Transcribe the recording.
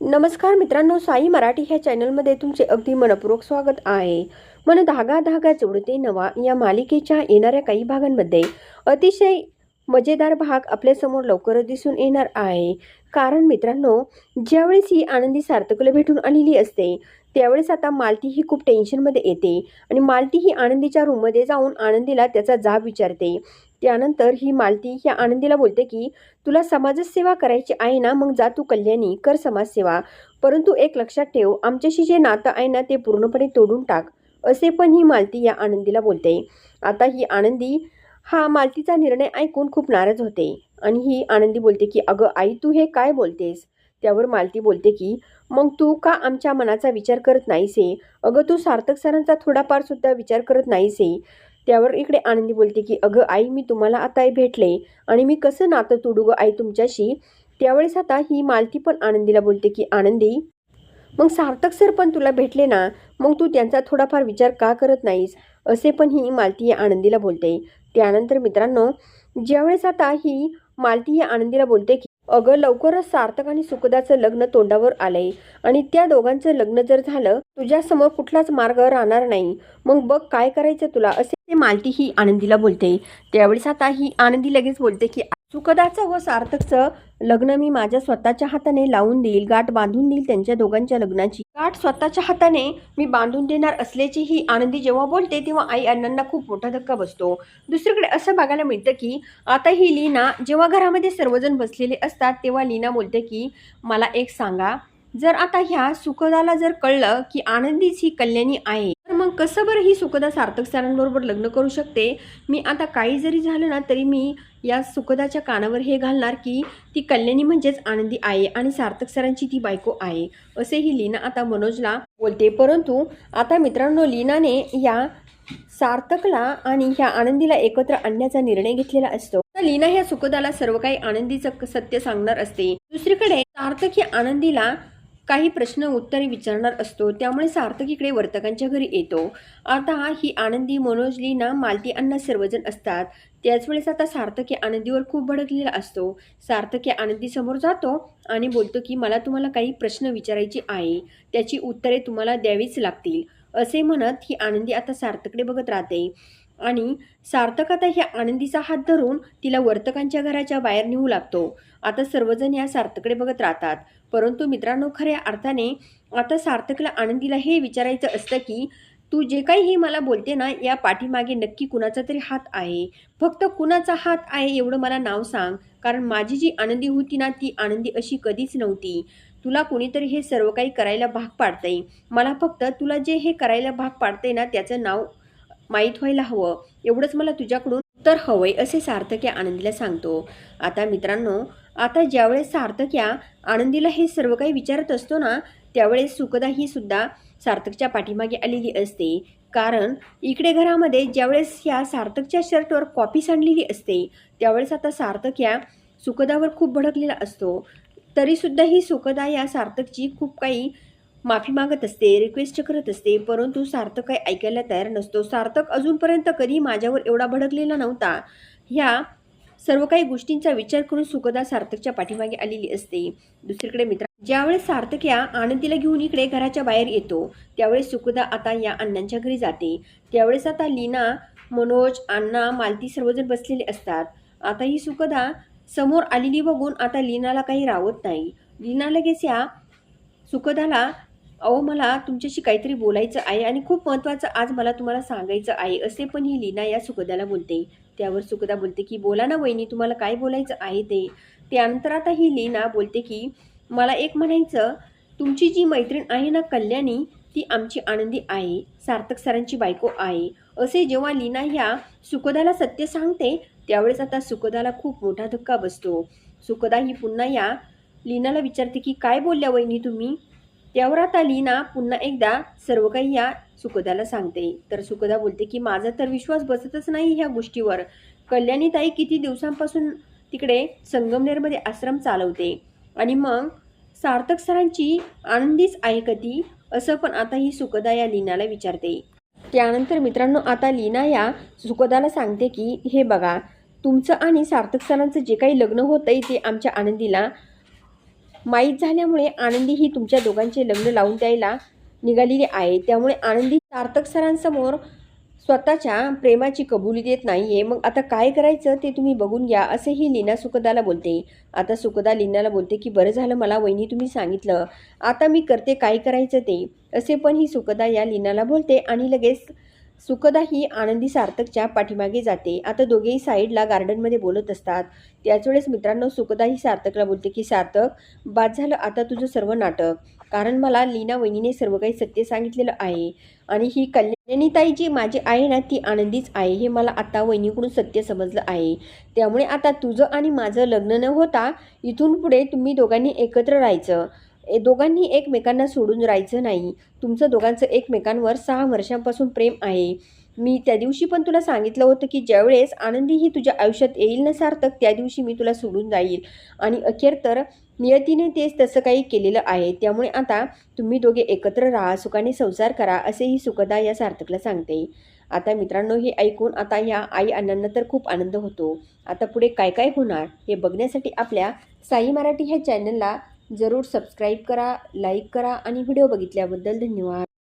नमस्कार मित्रांनो साई मराठी ह्या चॅनलमध्ये तुमचे अगदी मनपूर्वक स्वागत आहे. मन धागा धागा जोडते नवा या मालिकेच्या येणाऱ्या काही भागांमध्ये. अतिशय मजेदार भाग आपल्यासमोर लवकरच दिसून येणार आहे. कारण मित्रांनो ज्यावेळेस ही आनंदी सार्थकला भेटून आलेली असते त्यावेळेस आता मालती ही खूप टेन्शनमध्ये येते आणि मालती ही आनंदीच्या रूममध्ये जाऊन आनंदीला त्याचा जाब विचारते. त्यानंतर ही मालती ह्या आनंदीला बोलते की तुला समाजसेवा करायची आहे ना मग जा तू कल्याणी कर समाजसेवा. परंतु एक लक्षात ठेव आमच्याशी जे नातं आहे ना ते पूर्णपणे तोडून टाक. असे पण ही मालती या आनंदीला बोलते. आता ही आनंदी हा मालतीचा निर्णय ऐकून खूप नाराज होते. आणि ही आनंदी बोलते की अगं आई तू हे काय बोलतेस? त्यावर मालती बोलते की मग तू का आमच्या मनाचा विचार करत नाहीस? अगं तू सार्थक सरांचा थोडाफार सुद्धा विचार करत नाहीस? त्यावर इकडे आनंदी बोलते की अगं आई मी तुम्हाला आता भेटले आणि मी कसं नातं तुडू गं आई तुमच्याशी? त्यावेळेस आता ही मालती पण आनंदीला बोलते की आनंदी मग सार्थक सर पण तुला भेटले ना? मग तू त्यांचा थोडाफार विचार का करत नाहीस? असे पण ही मालती आनंदीला बोलते. त्यानंतर मित्रांनो ज्यावेळेस आता ही मालती या आनंदीला बोलते की अगं लवकरच सार्थक आणि सुखदाचं लग्न तोंडावर आलंय आणि त्या दोघांचं लग्न जर झालं तुझ्यासमोर कुठलाच मार्ग राहणार नाही. मग बघ काय करायचं तुला असे ते मालती ही आनंदीला बोलते. त्यावेळेस आता ही आनंदी लगेच बोलते की सुखदाचं व सार्थकचं लग्न मी माझ्या स्वतःच्या हाताने लावून देईल गाठ बांधून देईल त्यांच्या दोघांच्या लग्नाची. गाठ स्वतःच्या हाताने मी बांधून देणार असल्याची ही आनंदी जेव्हा बोलते तेव्हा आई अण्णांना खूप मोठा धक्का बसतो. दुसरीकडे असं बघायला मिळतं की आता ही लीना जेव्हा घरामध्ये सर्वजण बसलेले असतात तेव्हा लीना बोलते की मला एक सांगा जर आता ह्या सुखदाला जर कळलं की आनंदीच ही कल्याणी आहे मग कसं बरं ही सुखदा सार्थक सरांबरोबर लग्न करू शकते? मी आता काही जरी झालं ना तरी मी या सुखदाच्या कानावर हे घालणार की ती कल्याणी म्हणजेच आनंदी आहे आणि सार्थक सरांची ती बायको आहे असे ही लीना आता मनोजला बोलते. परंतु आता मित्रांनो लीनाने या सार्थकला आणि ह्या आनंदीला एकत्र आणण्याचा निर्णय घेतलेला असतो. लीना ह्या सुखदाला सर्व काही आनंदीचं सत्य सांगणार असते. दुसरीकडे सार्थक ही आनंदीला काही प्रश्न उत्तरे विचारणार असतो त्यामुळे सार्थक इकडे वर्तकांच्या घरी येतो. आता ही आनंदी मनोज लीना मालती अण्णा सर्वजण असतात. त्याच वेळेस आता सार्थक या आनंदीवर खूप भडकलेला असतो. सार्थक या आनंदी समोर जातो आणि बोलतो की मला तुम्हाला काही प्रश्न विचारायची आहे. त्याची उत्तरे तुम्हाला द्यावीच लागतील. असे म्हणत ही आनंदी आता सार्थकडे बघत राहते. आणि सार्थक आता ह्या आनंदीचा हात धरून तिला वर्तकांच्या घराच्या बाहेर नेऊ लागतो. आता सर्वजण या सार्थकडे बघत राहतात. परंतु मित्रांनो खऱ्या अर्थाने आता सार्थकला आनंदीला हे विचारायचं असतं की तू जे काही हे मला बोलते ना या पाठीमागे नक्की कुणाचा तरी हात आहे. फक्त कुणाचा हात आहे एवढं मला नाव सांग. कारण माझी जी आनंदी होती ना ती आनंदी अशी कधीच नव्हती. तुला कुणीतरी हे सर्व काही करायला भाग पाडतंय. मला फक्त तुला जे हे करायला भाग पाडतंय ना त्याचं नाव माहीत व्हायला हवं. एवढंच मला तुझ्याकडून उत्तर हवंय असे सार्थक या आनंदीला सांगतो. आता मित्रांनो आता ज्यावेळेस सार्थक या आनंदीला हे सर्व काही विचारत असतो ना त्यावेळेस सुखदा ही सुद्धा सार्थकच्या पाठीमागे आलेली असते. कारण इकडे घरामध्ये ज्यावेळेस ह्या सार्थकच्या शर्टवर कॉपी सांडलेली असते त्यावेळेस आता सार्थक या सुखदावर खूप भडकलेला असतो. तरीसुद्धा ही सुखदा या सार्थकची खूप काही माफी मागत असते रिक्वेस्ट करत असते परंतु सार्थक काही ऐकायला तयार नसतो. सार्थक अजूनपर्यंत कधी माझ्यावर एवढा भडकलेला नव्हता. ह्या सर्व काही गोष्टींचा विचार करून सुखदा सार्थकच्या पाठीमागे आलेली असते. दुसरीकडे मित्र ज्यावेळेस सार्थक या आनंदीला घेऊन इकडे घराच्या बाहेर येतो त्यावेळेस सुखदा आता या अण्णांच्या घरी जाते. त्यावेळेस आता लीना मनोज अण्णा मालती सर्वजण बसलेले असतात. आता ही सुखदा समोर आलेली बघून आता लीनाला काही रावत नाही. लीना लगेच या सुखदाला अहो मला तुमच्याशी काहीतरी बोलायचं आहे आणि खूप महत्त्वाचं आज मला तुम्हाला सांगायचं आहे असे पण ही लीना या सुखदाला बोलते. त्यावर सुखदा बोलते की बोला ना वहिनी तुम्हाला काय बोलायचं आहे ते? त्यानंतर आता ही लीना बोलते की मला एक म्हणायचं तुमची जी मैत्रीण आहे ना कल्याणी ती आमची आनंदी आहे सार्थक सरांची बायको आहे. असे जेव्हा लीना ह्या सुखदाला सत्य सांगते त्यावेळेस आता सुखदाला खूप मोठा धक्का बसतो. सुखदा ही पुन्हा या लीनाला विचारते की काय बोलल्या वहिनी तुम्ही? त्यावर आता लीना पुन्हा एकदा सर्व काही या सुखदाला सांगते. तर सुखदा बोलते की माझा तर विश्वास बसतच नाही ह्या गोष्टीवर. कल्याणीताई किती दिवसांपासून तिकडे संगमनेरमध्ये आश्रम चालवते. आणि मग सार्थक सरांची आनंदीच आहे का ती? असं पण आता ही सुखदा या लीनाला विचारते. त्यानंतर मित्रांनो आता लीना या सुखदाला सांगते की हे बघा तुमचं आणि सार्थक सरांचं जे काही लग्न होतंय ते आमच्या आनंदीला माहीत झाल्यामुळे आनंदी ही तुमच्या दोघांचे लग्न लावून द्यायला निघालेली आहे. त्यामुळे आनंदी सार्थक सरांसमोर स्वतःच्या प्रेमाची कबुली देत नाही आहे मग आता काय करायचं ते तुम्ही बघून घ्या असेही लीना सुखदाला बोलते. आता सुखदा लीनाला बोलते की बरं झालं मला वहिनी तुम्ही सांगितलं. आता मी करते काय करायचं ते. असे पण ही सुखदा या लीनाला बोलते आणि लगेच सुखदा ही आनंदी सार्थकच्या पाठीमागे जाते. आता दोघेही साईडला गार्डनमध्ये बोलत असतात. त्याच वेळेस मित्रांनो सुखदा ही सार्थकला बोलते की सार्थक बाद झालं आता तुझं सर्व नाटक. कारण मला लीना वहिनीने सर्व काही सत्य सांगितलेलं आहे. आणि ही कल्याणीताई जी माझी आहे ना ती आनंदीच आहे. हे मला आता वहिनीकडून सत्य समजलं आहे. त्यामुळे आता तुझं आणि माझं लग्न न होता इथून पुढे तुम्ही दोघांनी एकत्र राहायचं. दोघांनी एकमेकांना सोडून राहायचं नाही. तुमचं दोघांचं एकमेकांवर सहा वर्षांपासून प्रेम आहे. मी त्या दिवशी पण तुला सांगितलं होतं की ज्यावेळेस आनंदी ही तुझ्या आयुष्यात येईल ना सार्थक त्या दिवशी मी तुला सोडून जाईल. आणि अखेर तर नियतीने तेच तसं काही केलेलं आहे. त्यामुळे आता तुम्ही दोघे एकत्र राहा सुखाने संसार करा असेही सुखदा या सार्थकला सांगते. आता मित्रांनो हे ऐकून आता या आई अण्णांना तर खूप आनंद होतो. आता पुढे काय काय होणार हे बघण्यासाठी आपल्या साई मराठी ह्या चॅनलला जरूर सबस्क्राईब करा लाईक करा आणि व्हिडिओ बघितल्याबद्दल धन्यवाद.